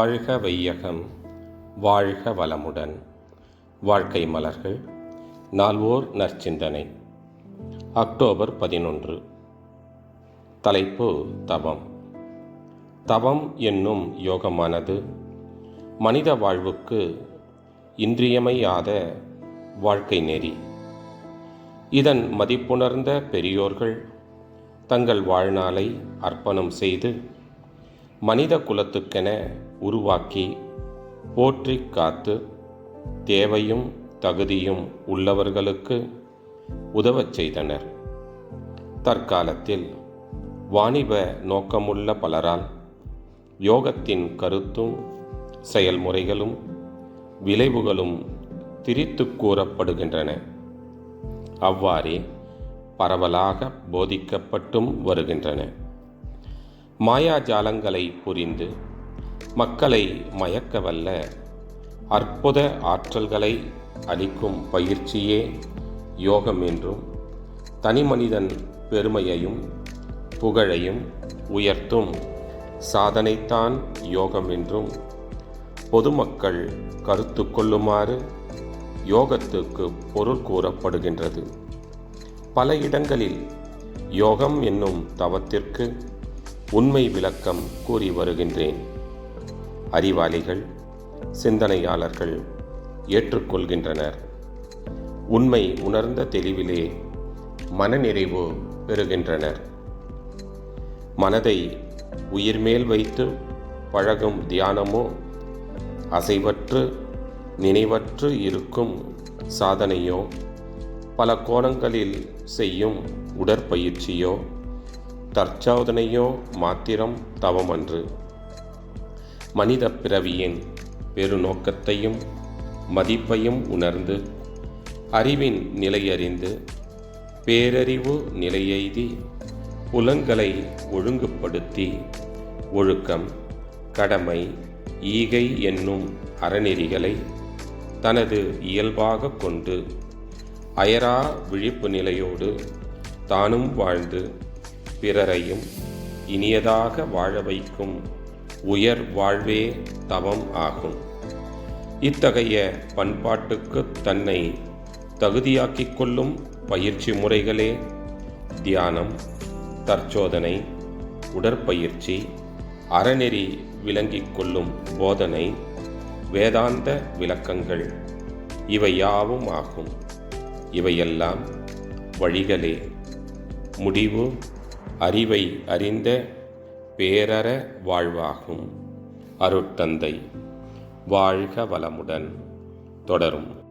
வாழ்க வையகம் வாழ்க வளமுடன். வாழ்க்கை மலர்கள் நால்வோர் நற்சிந்தனை. அக்டோபர் பதினொன்று. தலைப்பு தவம். தவம் என்னும் யோகமானது மனித வாழ்வுக்கு இன்றியமையாத வாழ்க்கை நெறி. இதன் மதிப்புணர்ந்த பெரியோர்கள் தங்கள் வாழ்நாளை அர்ப்பணம் செய்து மனித குலத்துக்கென உருவாக்கி போற்றி காத்து தேவையும் தகுதியும் உள்ளவர்களுக்கு உதவச் செய்தனர். தற்காலத்தில் வாணிப நோக்கமுள்ள பலரால் யோகத்தின் கருத்தும் செயல்முறைகளும் விளைவுகளும் திரித்து கூறப்படுகின்றன. அவ்வாறே பரவலாக போதிக்கப்பட்டும் வருகின்றன. மாயாஜாலங்களை புரிந்து மக்களை மயக்கவல்ல. அற்புத ஆற்றல்களை அளிக்கும் பயிற்சியே யோகம் என்றும் தனிமனிதன் பெருமையையும் புகழையும் உயர்த்தும் சாதனைத்தான் யோகம் என்றும் பொதுமக்கள் கருத்து கொள்ளுமாறு யோகத்துக்கு பொருள் கூறப்படுகின்றது. பல இடங்களில் யோகம் என்னும் தவத்திற்கு உண்மை விளக்கம் கூறி வருகின்றேன். அறிவாளிகள் சிந்தனையாளர்கள் ஏற்றுக்கொள்கின்றனர். உண்மை உணர்ந்த தெளிவிலே மனநிறைவு பெறுகின்றனர். மனதை உயிர்மேல் வைத்து பழகும் தியானமோ அசைவற்று நினைவற்று இருக்கும் சாதனையோ பல கோணங்களில் செய்யும் உடற்பயிற்சியோ தற்சாதனையோ மாத்திரம் தவமன்று. மனித பிறவியின் பெருநோக்கத்தையும் மதிப்பையும் உணர்ந்து அறிவின் நிலையறிந்து பேரறிவு நிலையெய்தி புலன்களை ஒழுங்குபடுத்தி ஒழுக்கம் கடமை ஈகை என்னும் அறநெறிகளை தனது இயல்பாக கொண்டு அயரா விழிப்பு நிலையோடு தானும் வாழ்ந்து பிறரையும் இனியதாக வாழ வைக்கும் உயர் வாழ்வே தவம் ஆகும். இத்தகைய பண்பாட்டுக்கு தன்னை தகுதியாக்கிக் கொள்ளும் பயிற்சி முறைகளே தியானம் தற்சோதனை உடற்பயிற்சி அறநெறி விளங்கிக் கொள்ளும் போதனை வேதாந்த விளக்கங்கள் இவை யாவும் ஆகும். இவையெல்லாம் வழிகளே. முடிவு அறிவை அறிந்த பேரற வாழ்வாகும். அருட்தந்தை. வாழ்க வளமுடன். தொடரும்.